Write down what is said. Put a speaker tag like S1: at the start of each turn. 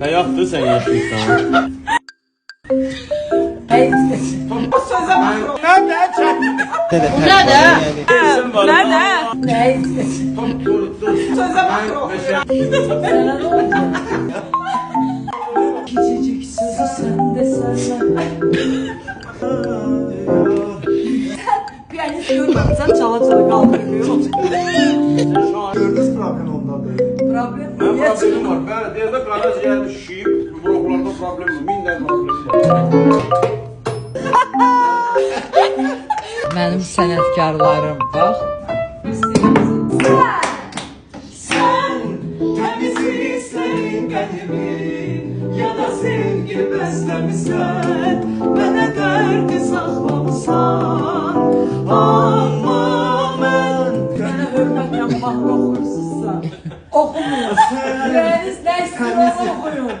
S1: Həyatdır sən yaşayırsan. Sən var.
S2: Küçücük sözü sende sende. Piyanist görmemsen çala çala.
S3: Gördünüz problem ondadır.
S2: Problem niye
S1: problemim var. Bəli, deyəndə qaraciyər şişib, bronxlarda problem var. Min dənə problem var.
S4: Mənim sənətkarlarım bax.
S3: Temizliği senin kalbin Ya da sevgi beslemişsen
S2: oxuyursunuzsa, oxumayın. Ürəyiniz nə istəyirsə oxuyun.